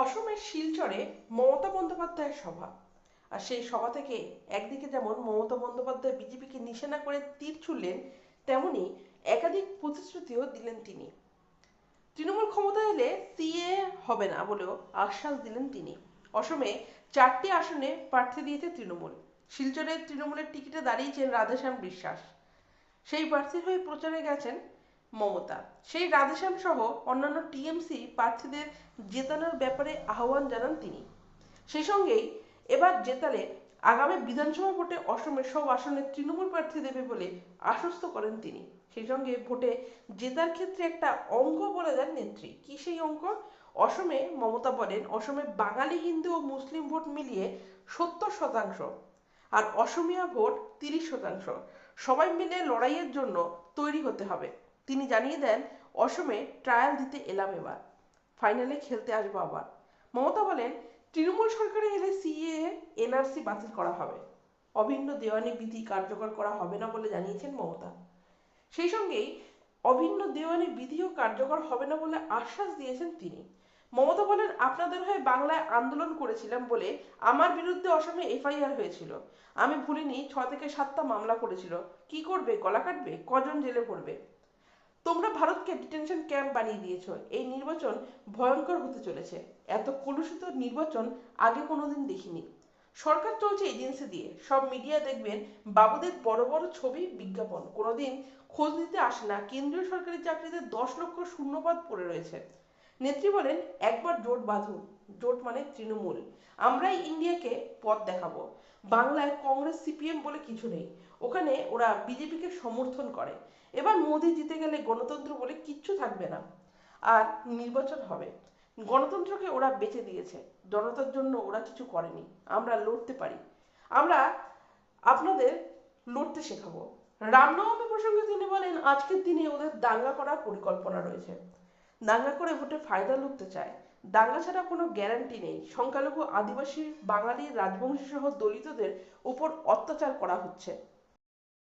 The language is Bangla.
অসমের শিলচরে মমতা বন্দ্যোপাধ্যায়ের সভা। আর সেই সভা থেকে একদিকে যেমন মমতা বন্দ্যোপাধ্যায় বিজেপিকে নিশানা করে তীর ছুড়লেন, তেমনি একাধিক প্রতিশ্রুতিও দিলেন তিনি। তৃণমূল ক্ষমতায় এলে সিএ হবে না বলেও আশ্বাস দিলেন তিনি। অসমে চারটি আসনে প্রার্থী দিয়েছে তৃণমূল। শিলচরের তৃণমূলের টিকিটে দাঁড়িয়েছেন রাধেশ্যাম বিশ্বাস। সেই প্রার্থীর হয়ে প্রচারে গেছেন মমতা। সেই রাধেশ্যাম সহ অন্যান্য টিএমসি প্রার্থীদের জেতানোর ব্যাপারে আহ্বান জানান তিনি। সেই সঙ্গেই এবার জেতালে আগামী বিধানসভা ভোটে অসমের সব আসনে তৃণমূল প্রার্থী দেবে বলে আশ্বস্ত করেন তিনি। সেই সঙ্গে ভোটে জেতার ক্ষেত্রে একটা অঙ্ক বলে দেন নেত্রী। কি সেই অঙ্ক? অসমে মমতা বলেন, অসমে বাঙালি, হিন্দু ও মুসলিম ভোট মিলিয়ে সত্তর শতাংশ আর অসমিয়া ভোট তিরিশ শতাংশ। সবাই মিলে লড়াইয়ের জন্য তৈরি হতে হবে। তিনি জানিয়ে দেন, অসমে ট্রায়াল দিতে এলাম এবার। ফাইনালে খেলতে আসব আবার। মমতা বলেন, তৃণমূল সরকারে এলে সিএ এনআরসি বাতিল করা হবে। অভিন্ন দেওয়ানি বিধি কার্যকর করা হবে না বলে জানিয়েছেন মমতা। সেই সঙ্গেই অভিন্ন দেওয়ানি বিধিও কার্যকর হবে না বলে আশ্বাস দিয়েছেন তিনি। মমতা বলেন, আপনাদের হয়ে বাংলায় আন্দোলন করেছিলাম বলে আমার বিরুদ্ধে অসমে এফআইআর হয়েছিল। আমি ভুলিনি, ছ থেকে সাতটা মামলা করেছিল। কি করবে, গলা কাটবে, কজন জেলে পড়বে? তোমরা ভারতকে ডিটেনশন ক্যাম্প বানিয়ে দিয়েছ। এই নির্বাচন ভয়ঙ্কর হতে চলেছে। এত কলুষিত নির্বাচন আগে কোনোদিন দেখিনি। সরকার চলছে এজেন্সি দিয়ে। সব মিডিয়া দেখবেন, বাবুদের বড় বড় ছবি বিজ্ঞাপন। কোনোদিন খোঁজ নিতে আসে না। কেন্দ্রীয় সরকারি চাকরিতে দশ লক্ষ শূন্যপদ পড়ে রয়েছে। নেত্রী বলেন, একবার জোট বাঁধুন। জোট মানে তৃণমূল। আমরাই ইন্ডিয়াকে পথ দেখাবো। বাংলায় কংগ্রেস, সিপিএম বলে কিছু নেই। ওখানে ওরা বিজেপিকে সমর্থন করে। এবার মোদি জিতে গেলে গণতন্ত্র বলে কিচ্ছু থাকবে না। আর নির্বাচন হবে। গণতন্ত্রকে ওরা বেঁচে দিয়েছে। জনতার জন্য ওরা কিছু করেনি। আমরা লড়তে পারি। আমরা আপনাদের লড়তে শেখাবো। রামনবমী প্রসঙ্গে তিনি বলেন, আজকের দিনে ওদের দাঙ্গা করার পরিকল্পনা রয়েছে। দাঙ্গা করে ভোটে ফায়দা লুটতে চায়। দাঙ্গা ছাড়া কোনো গ্যারান্টি নেই। সংখ্যালঘু আদিবাসী বাঙালি রাজবংশী সহ দলিতদের উপর অত্যাচার করা হচ্ছে।